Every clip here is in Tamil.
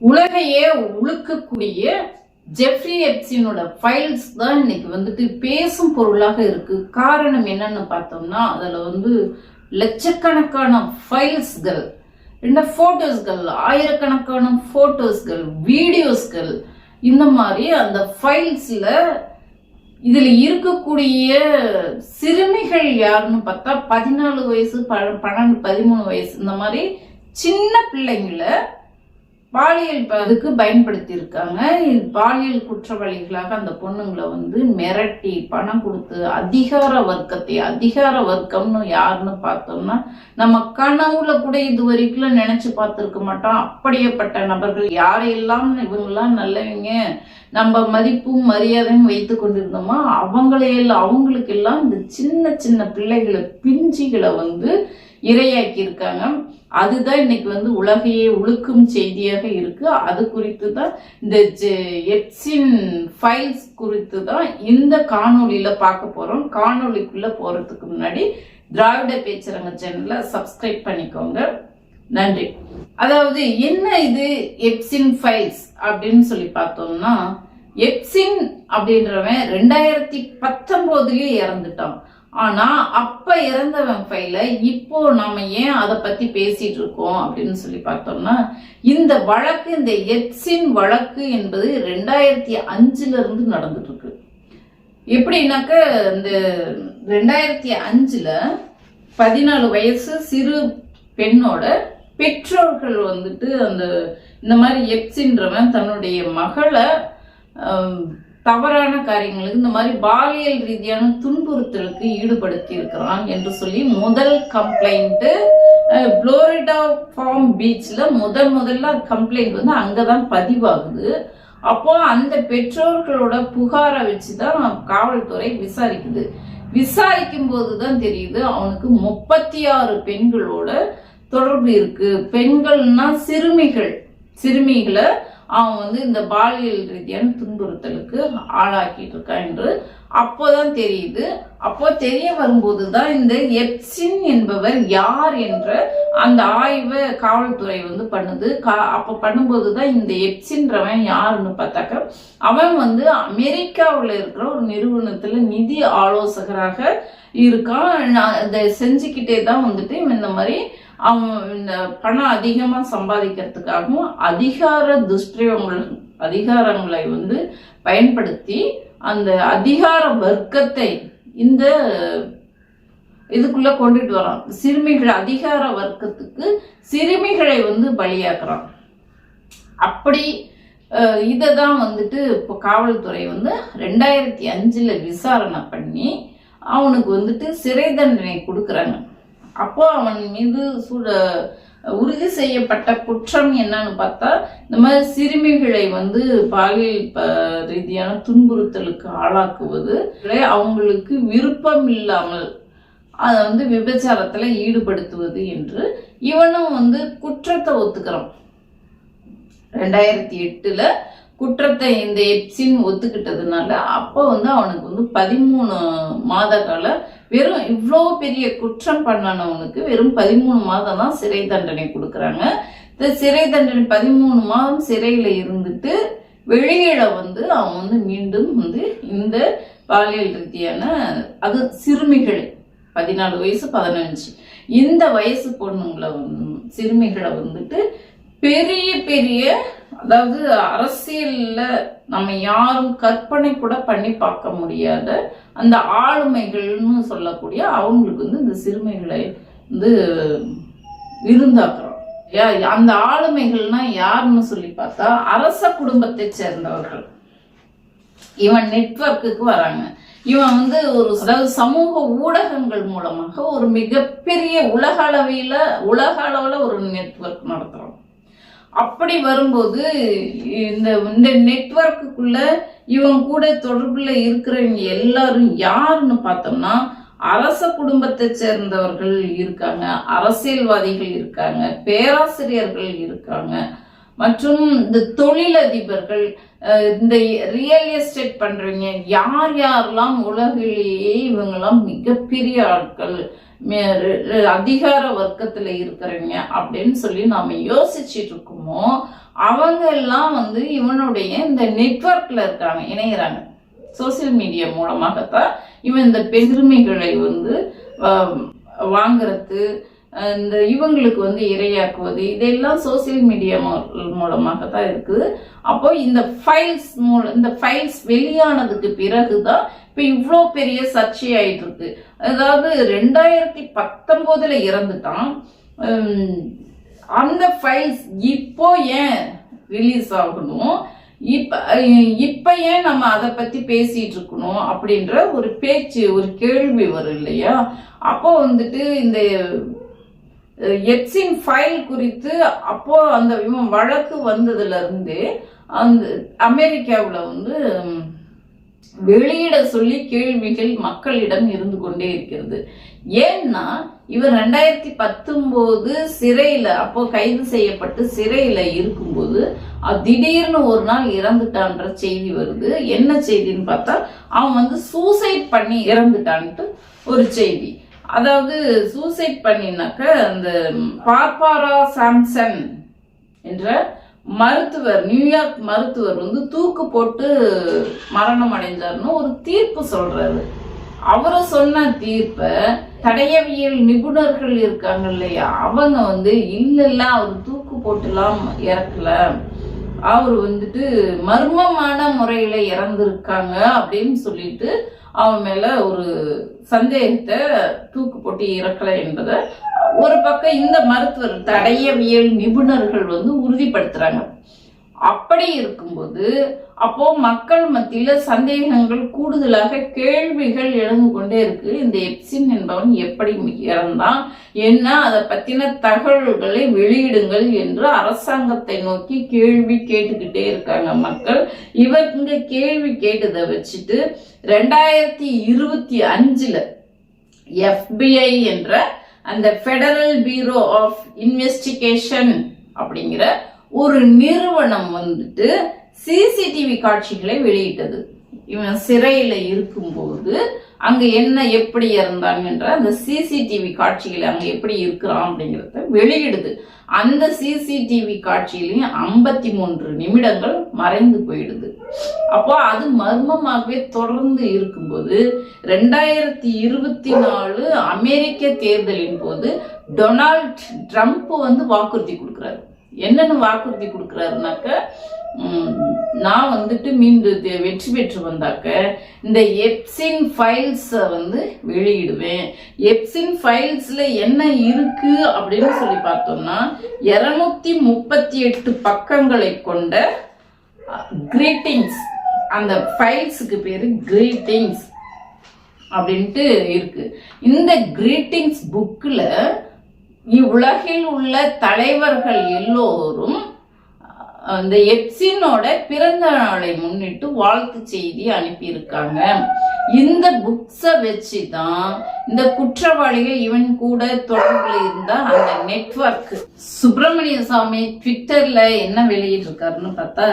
உலகையே உழுக்கக்கூடிய ஜெஃப்ரி எப்சினோட ஃபைல்ஸ் தான் இன்னைக்கு வந்துட்டு பேசும் பொருளாக இருக்கு. காரணம் என்னன்னு பார்த்தோம்னா அதில் வந்து லட்சக்கணக்கான ஃபைல்ஸ்கள் என்ன ஃபோட்டோஸ்கள் ஆயிரக்கணக்கான ஃபோட்டோஸ்கள் வீடியோஸ்கள் இந்த மாதிரி அந்த ஃபைல்ஸில் இதில் இருக்கக்கூடிய சிறுமிகள் யாருன்னு பார்த்தா பதினாலு வயசு ப- பன்னெண்டு பதிமூணு வயசு இந்த மாதிரி சின்ன பிள்ளைங்களை பாலியல் அதுக்கு பயன்படுத்தியிருக்காங்க. பாலியல் குற்றவாளிகளாக அந்த பொண்ணுங்களை வந்து மிரட்டி பணம் கொடுத்து அதிகார வர்க்கத்தை அதிகார வர்க்கம்னு யாருன்னு பார்த்தோம்னா நம்ம கனவுல கூட இது வரைக்கும் நினைச்சு பார்த்துருக்க மாட்டோம். அப்படியேப்பட்ட நபர்கள் யாரையெல்லாம் இவங்கெல்லாம் நல்லவங்க நம்ம மதிப்பும் மரியாதையும் வைத்து கொண்டிருந்தோமோ அவங்களையெல்லாம் அவங்களுக்கு எல்லாம் இந்த சின்ன சின்ன பிள்ளைகளை பிஞ்சிகளை வந்து இரையாக்கி இருக்காங்க அதுதான் இன்னைக்கு வந்து உலகையே உழுக்கும் செய்தியாக இருக்கு. அது குறித்து தான் இந்த ஜெ- எப்சின் ஃபைல்ஸ் குறித்து தான் இந்த காணொலியில பார்க்க போறோம். காணொலிக்குள்ள போறதுக்கு முன்னாடி திராவிட பேச்சரங்க சேனலை சப்ஸ்கிரைப் பண்ணிக்கோங்க. நன்றி. அதாவது என்ன இது எப்சின் ஃபைல்ஸ் அப்படின்னு சொல்லி பார்த்தோம்னா எப்சின் அப்படின்றவன் ரெண்டாயிரத்தி பத்தொன்பதுலயே இறந்துட்டான். ஆனா அப்ப இறந்தவன் ஃபைல இப்போ நாம ஏன் அதை பத்தி பேசிட்டு இருக்கோம் அப்படின்னு சொல்லி பார்த்தோம்னா இந்த வழக்கு இந்த எட்ஸின் வழக்கு என்பது ரெண்டாயிரத்தி அஞ்சுல இருந்து நடந்துட்டு இருக்கு. எப்படின்னாக்க இந்த ரெண்டாயிரத்தி அஞ்சுல பதினாலு வயசு சிறு பெண்ணோட பெற்றோர்கள் வந்துட்டு அந்த இந்த மாதிரி எப்சின்றவன் தன்னுடைய மகளை தவறான காரியங்களுக்கு இந்த மாதிரி பாலியல் ரீதியான துன்புறுத்தலுக்கு ஈடுபடுத்தி இருக்கிறான் என்று சொல்லி முதல் கம்ப்ளைண்ட்டு புளோரிடா ஃபார்ம் பீச்சில் முதல் முதல்ல கம்ப்ளைண்ட் வந்து அங்கே தான் பதிவாகுது. அப்போ அந்த பெற்றோர்களோட புகாரை வச்சு தான் காவல்துறை விசாரிக்குது. விசாரிக்கும் போது தான் தெரியுது அவனுக்கு முப்பத்தி ஆறு பெண்களோட தொடர்பு இருக்கு. பெண்கள்னா சிறுமிகள். சிறுமிகளை அவன் வந்து இந்த பாலியல் ரீதியான துன்புறுத்தலுக்கு ஆளாக்கிட்டு இருக்கான் என்று அப்போதான் தெரியுது. அப்போ தெரிய வரும்போது தான் இந்த எப்சின் என்பவர் யார் என்ற அந்த ஆய்வை காவல்துறை வந்து பண்ணுது. கா- அப்போ பண்ணும்போது தான் இந்த எப்சின்றவன் யாருன்னு பார்த்தாக்க அவன் வந்து அமெரிக்காவில் இருக்கிற ஒரு நிறுவனத்தில் நிதி ஆலோசகராக இருக்கான். நான் இதை செஞ்சுக்கிட்டே தான் வந்துட்டு இந்த மாதிரி அவன் இந்த பணம் அதிகமாக சம்பாதிக்கிறதுக்காகவும் அதிகார துஷ்பிரயோகங்கள் அதிகாரங்களை வந்து பயன்படுத்தி அந்த அதிகார வர்க்கத்தை இந்த இதுக்குள்ள கொண்டுட்டு வரான். சிறுமிகள் அதிகார வர்க்கத்துக்கு சிறுமிகளை வந்து பலியாக்குறான். அப்படி இதை தான் வந்துட்டு இப்போ காவல்துறை வந்து ரெண்டாயிரத்தி அஞ்சில் விசாரணை பண்ணி அவனுக்கு வந்துட்டு சிறை தண்டனை கொடுக்குறாங்க. அப்போ அவன் மீது சூழ உறுதி செய்யப்பட்ட குற்றம் என்னன்னு பார்த்தா இந்த மாதிரி சிறுமிகளை வந்து பாலியல் ப- ரீதியான துன்புறுத்தலுக்கு ஆளாக்குவது அவங்களுக்கு விருப்பம் இல்லாமல் அதை வந்து விபச்சாரத்தில் ஈடுபடுத்துவது என்று இவனும் வந்து குற்றத்தை ஒத்துக்கிறான். ரெண்டாயிரத்தி எட்டுல குற்றத்தை இந்த எப்சின் ஒத்துக்கிட்டதுனால அப்போ வந்து அவனுக்கு வந்து பதிமூணு மாத கால வெறும் இவ்வளோ பெரிய குற்றம் பண்ணனவனுக்கு வெறும் பதிமூணு மாதம் தான் சிறை தண்டனை கொடுக்குறாங்க. இந்த சிறை தண்டனை பதிமூணு மாதம் சிறையில் இருந்துட்டு வெளியில வந்து அவன் வந்து மீண்டும் வந்து இந்த பாலியல் ரீதியான அது சிறுமிகள் பதினாலு வயசு பதினஞ்சு. இந்த வயசு பொண்ணுங்களை சிறுமிகளை வந்துட்டு பெரிய பெரிய அதாவது அரசியல்ல நம்ம யாரும் கற்பனை கூட பண்ணி பார்க்க முடியாத அந்த ஆளுமைகள்னு சொல்லக்கூடிய அவங்களுக்கு வந்து இந்த சிறுமைகளை வந்து விருந்தாக்குறோம். அந்த ஆளுமைகள்னா யாருன்னு சொல்லி பார்த்தா அரச குடும்பத்தை சேர்ந்தவர்கள். இவன் நெட்வொர்க்குக்கு வராங்க. இவன் வந்து ஒரு அதாவது சமூக ஊடகங்கள் மூலமாக ஒரு மிகப்பெரிய உலக அளவில உலக அளவுல ஒரு நெட்வொர்க் நடத்துறோம். அப்படி வரும்போது இந்த இந்த நெட்வொர்க்குக்குள்ள இவன் கூட தொடர்புல இருக்கிறவங்க எல்லாரும் யாருன்னு பார்த்தோம்னா அரச குடும்பத்தை சேர்ந்தவர்கள் இருக்காங்க அரசியல்வாதிகள் இருக்காங்க பேராசிரியர்கள் இருக்காங்க. மற்றும் இந்த தொழிலதிபர்கள் இந்த ரியல் எஸ்டேட் பண்றவங்க யார் யாரெல்லாம் உலகிலேயே இவங்கெல்லாம் மிகப்பெரிய ஆட்கள் அதிகார வர்க்கத்துல இருக்கிறவங்க அப்படின்னு சொல்லி நாம யோசிச்சுட்டு இருக்கோமோ அவங்க எல்லாம் வந்து இவனுடைய இந்த நெட்ஒர்க்ல இருக்காங்க இணையிறாங்க. சோசியல் மீடியா மூலமாகத்தான் இவன் இந்த பெருமைகளை வந்து வாங்கிறது வாங்குறது இந்த இவங்களுக்கு வந்து இரையாக்குவது இதெல்லாம் சோசியல் மீடியா மூலமாக தான் இருக்குது. அப்போ இந்த ஃபைல்ஸ் மூலம் இந்த ஃபைல்ஸ் வெளியானதுக்கு பிறகு தான் இப்போ இவ்வளோ பெரிய சர்ச்சையாயிட்டு இருக்கு அதாவது ரெண்டாயிரத்தி பத்தொம்போதில் இறந்துட்டான் அந்த ஃபைல்ஸ் இப்போ ஏன் ரிலீஸ் ஆகணும்? இப்ப இப்போ இப்ப ஏன் நம்ம அதை பத்தி பேசிட்டு இருக்கணும் அப்படின்ற ஒரு பேச்சு ஒரு கேள்வி வரும் இல்லையா? அப்போ வந்துட்டு இந்த எக்ஸின் ஃபைல் குறித்து அப்போ அந்த இவன் வழக்கு வந்ததுலேருந்து அந்த அமெரிக்காவில் வந்து வெளியிட சொல்லி கேள்விகள் மக்களிடம் இருந்து கொண்டே இருக்கிறது. ஏன்னா இவர் ரெண்டாயிரத்தி பத்தொம்போது சிறையில் அப்போ கைது செய்யப்பட்டு சிறையில் இருக்கும்போது திடீர்னு ஒரு நாள் இறந்துட்டான்ற செய்தி வருது. என்ன செய்தின்னு பார்த்தா அவன் வந்து சூசைட் பண்ணி இறந்துட்டான்ட்டு ஒரு செய்தி. அதாவது சூசைட் பண்ணினாக்க அந்த பார்பாரா சாம்சன் என்ற மருத்துவர் நியூயார்க் மருத்துவர் வந்து தூக்கு போட்டு மரணம் அடைஞ்சார்னு ஒரு தீர்ப்பு சொல்றாரு. அவரு சொன்ன தீர்ப்பை தடயவியல் நிபுணர்கள் இருக்காங்க இல்லையா? அவங்க வந்து இல்ல இல்ல அவர் தூக்கு போட்டுலாம் இறக்கல. அவர் வந்துட்டு மர்மமான முறையில் இறந்துருக்காங்க அப்படின்னு சொல்லிட்டு அவன் மேலே ஒரு சந்தேகத்தை தூக்கு போட்டு இறக்கலை என்பதை ஒரு பக்கம் இந்த மருத்துவர் தடயவியல் நிபுணர்கள் வந்து உறுதிப்படுத்துகிறாங்க அப்படி இருக்கும்போது அப்போ மக்கள் மத்தியில சந்தேகங்கள் கூடுதலாக கேள்விகள் எழுந்து கொண்டே இருக்கு. இந்த எப்சின் என்பவன் எப்படி இறந்தான்? என்ன அதை பத்தின தகவல்களை வெளியிடுங்கள் என்று அரசாங்கத்தை நோக்கி கேள்வி கேட்டுக்கிட்டே இருக்காங்க மக்கள். இவங்க கேள்வி கேட்டதை வச்சுட்டு ரெண்டாயிரத்தி இருபத்தி அஞ்சுல எஃபிஐ என்ற அந்த ஃபெடரல் பியூரோ ஆஃப் இன்வெஸ்டிகேஷன் அப்படிங்கிற ஒரு நிறுவனம் வந்துட்டு சிசிடிவி காட்சிகளை வெளியிட்டது. இவன் சிறையில இருக்கும்போது அங்க என்ன எப்படி இருந்தாங்கன்ற அந்த சிசிடிவி காட்சிகளை அங்க எப்படி இருக்கிறான் அப்படிங்கிறத வெளியிடுது. அந்த சிசிடிவி காட்சியிலையும் ஐம்பத்தி மூன்று நிமிடங்கள் மறைந்து போயிடுது. அப்போ அது மர்மமாகவே தொடர்ந்து இருக்கும்போது ரெண்டாயிரத்தி இருபத்தி நாலு அமெரிக்க தேர்தலின் போது டொனால்ட் ட்ரம்ப் வந்து வாக்குறுதி கொடுக்குறாரு. என்னென்ன வாக்குறுதி கொடுக்குறாருனாக்க நான் வந்துட்டு மீண்டும் வெற்றி பெற்று வந்தாக்க இந்த எப்சின் ஃபைல்ஸை வந்து வெளியிடுவேன். எப்சின் ஃபைல்ஸில் என்ன இருக்கு அப்படின்னு சொல்லி பார்த்தோம்னா இரநூத்தி முப்பத்தி எட்டு பக்கங்களை கொண்ட கிரீட்டிங்ஸ் அந்த ஃபைல்ஸுக்கு பேர் கிரீட்டிங்ஸ் அப்படின்ட்டு இருக்கு. இந்த கிரீட்டிங்ஸ் புக்கில் இவ்வுலகில் உள்ள தலைவர்கள் எல்லோரும் அந்த எப்சினோட பிறந்த நாளை முன்னிட்டு வாழ்த்து செய்தி அனுப்பியிருக்காங்க. இந்த புக்ஸை வச்சு தான் இந்த குற்றவாளிகள் இவன் கூட தொடர்பில் இருந்த அந்த நெட்ஒர்க் சுப்பிரமணிய சாமி ட்விட்டர்ல என்ன வெளியிட்டிருக்காருன்னு பார்த்தா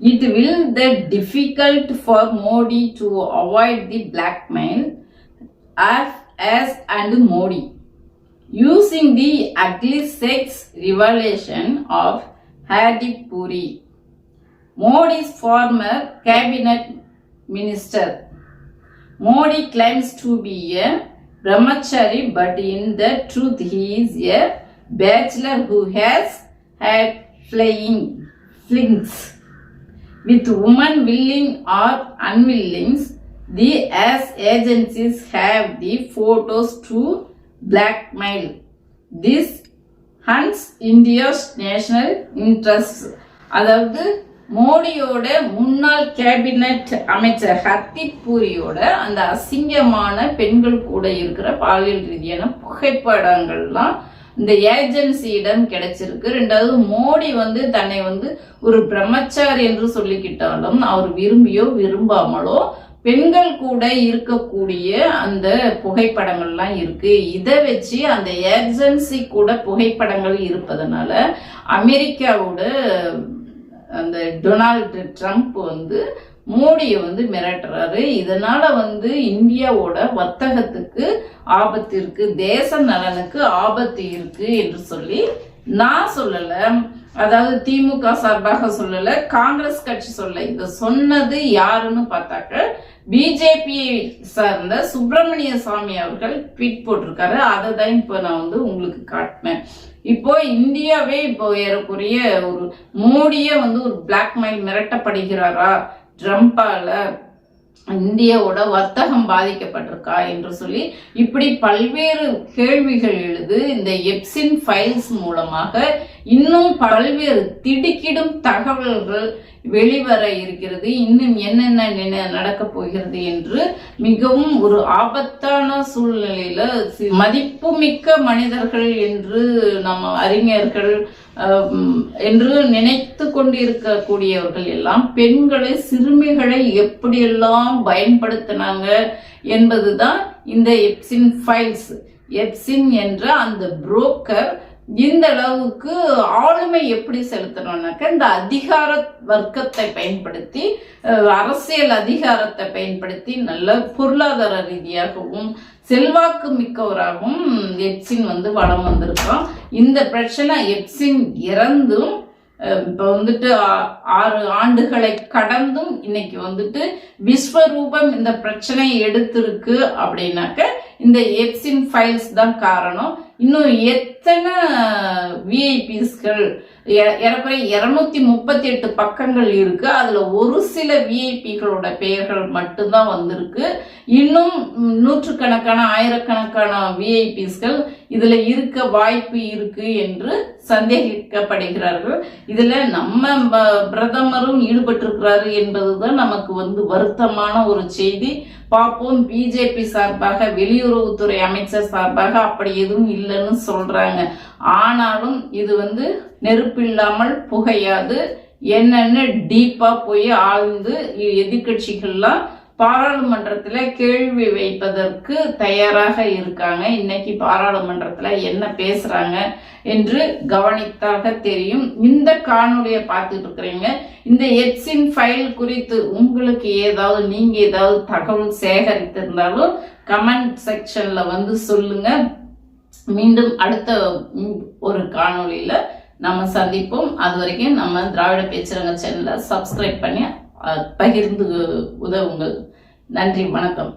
it will the difficult for Modi to avoid the blackmail of as and Modi using the ugly sex revelation of Hardip Puri, Modi's former cabinet minister. Modi claims to be a brahmachari, but in the truth he is a bachelor who has had flying flings with women willing or unwilling, the as agencies have the photos to blackmail. This harms India's national interest அதாவது மோடியோட முன்னாள் கேபினட் அமைச்சர் ஹர்தீப் பூரியோட அந்த அசிங்கமான பெண்கள் கூட இருக்கிற பாலியல் ரீதியான புகைப்படங்கள்லாம் இந்த ஏஜென்சியிடம் கிடைச்சிருக்கு ரெண்டாவது மோடி வந்து தன்னை வந்து ஒரு பிரம்மச்சாரி என்று சொல்லிக்கிட்டாலும் அவர் விரும்பியோ விரும்பாமலோ பெண்கள் கூட இருக்கக்கூடிய அந்த புகைப்படங்கள்லாம் இருக்கு. இதை வச்சு அந்த ஏஜென்சி கூட புகைப்படங்கள் இருப்பதனால அமெரிக்காவோட அந்த டொனால்டு ட்ரம்ப் வந்து மோடியை வந்து மிரட்டுறாரு. இதனால வந்து இந்தியாவோட வர்த்தகத்துக்கு ஆபத்து இருக்கு. தேச நலனுக்கு ஆபத்து இருக்கு என்று சொல்லி நான் சொல்லல. அதாவது திமுக சார்பாக சொல்லல. காங்கிரஸ் கட்சி சொல்ல இதை சொன்னது யாருன்னு பார்த்தாக்க பிஜேபி சார்ந்த சுப்பிரமணிய சாமி அவர்கள் ட்வீட் போட்டிருக்காரு. அதை தான் இப்போ நான் வந்து உங்களுக்கு காட்டினேன் இப்போ இந்தியாவே இப்போ ஏறக்குறைய ஒரு மோடியே வந்து ஒரு பிளாக்மெயில் மிரட்டப்படுகிறாரா? ட்ரம்பால இந்தியாவோட வர்த்தகம் பாதிக்கப்பட்டிருக்கா என்று சொல்லி இப்படி பல்வேறு கேள்விகள் எழுது இந்த எப்சின் ஃபைல்ஸ் மூலமாக. இன்னும் பல்வேறு திடுக்கிடும் தகவல்கள் வெளிவர இருக்கிறது. இன்னும் என்னென்ன நடக்க போகிறது என்று மிகவும் ஒரு ஆபத்தான சூழ்நிலையில மதிப்புமிக்க மனிதர்கள் என்று நம்ம அறிஞர்கள் என்று நினைத்து கொண்டிருக்கக்கூடியவர்கள் எல்லாம் பெண்களை சிறுமிகளை எப்படியெல்லாம் பயன்படுத்தினாங்க என்பதுதான் இந்த எப்சின் ஃபைல்ஸ் எப்சின் என்ற அந்த புரோக்கர் இந்த அளவுக்கு ஆளுமை எப்படி செலுத்தணும்னாக்க இந்த அதிகார வர்க்கத்தை பயன்படுத்தி அரசியல் அதிகாரத்தை பயன்படுத்தி நல்ல பொருளாதார ரீதியாகவும் செல்வாக்கு மிக்கவராகவும் எப்சின் வந்து வளம் வந்திருக்கான் இந்த பிரச்சனை எப்சின் இறந்தும் இப்போ வந்துட்டு ஆறு ஆண்டுகளை கடந்தும் இன்னைக்கு வந்துட்டு விஸ்வரூபம் இந்த பிரச்சனையை எடுத்திருக்கு அப்படின்னாக்க இந்த எப்சின் ஃபைல்ஸ் தான் காரணம். இன்னும் எத்தனை விஐபிஸ்கள் ஏறக்குறைய இரநூத்தி முப்பத்தி எட்டு பக்கங்கள் இருக்கு. அதுல ஒரு சில விஐபிகளோட பெயர்கள் மட்டும்தான் வந்திருக்கு. இன்னும் நூற்றுக்கணக்கான ஆயிரக்கணக்கான விஐபிஸ்கள் இதுல இருக்க வாய்ப்பு இருக்கு என்று சந்தேகிக்கப்படுகிறார்கள். இதுல நம்ம பிரதமரும் ஈடுபட்டிருக்கிறாரு என்பதுதான் நமக்கு வந்து வருத்தமான ஒரு செய்தி. பார்ப்போம். பிஜேபி சார்பாக வெளியுறவுத்துறை அமைச்சர் சார்பாக அப்படி எதுவும் இல்லைன்னு சொல்றாங்க. ஆனாலும் இது வந்து நெருப்பில்லாமல் புகையாது. என்னென்ன டீப்பா போய் ஆழ்ந்து எதிர்கட்சிகள்லாம் பாராளுமன்றத்தில் கேள்வி வைப்பதற்கு தயாராக இருக்காங்க. இன்னைக்கு பாராளுமன்றத்தில் என்ன பேசுகிறாங்க என்று கவனித்தாக தெரியும். இந்த காணொலியை பார்த்துட்டு இருக்கிறீங்க. இந்த எட்ஸின் ஃபைல் குறித்து உங்களுக்கு ஏதாவது நீங்கள் ஏதாவது தகவல் சேகரித்திருந்தாலும் கமெண்ட் செக்ஷனில் வந்து சொல்லுங்க. மீண்டும் அடுத்த ஒரு காணொலியில் நம்ம சந்திப்போம். அது வரைக்கும் நம்ம திராவிட பேச்சுரங்க சேனலை சப்ஸ்கிரைப் பண்ணி பகிர்ந்து உதவுங்கள். நன்றி வணக்கம்.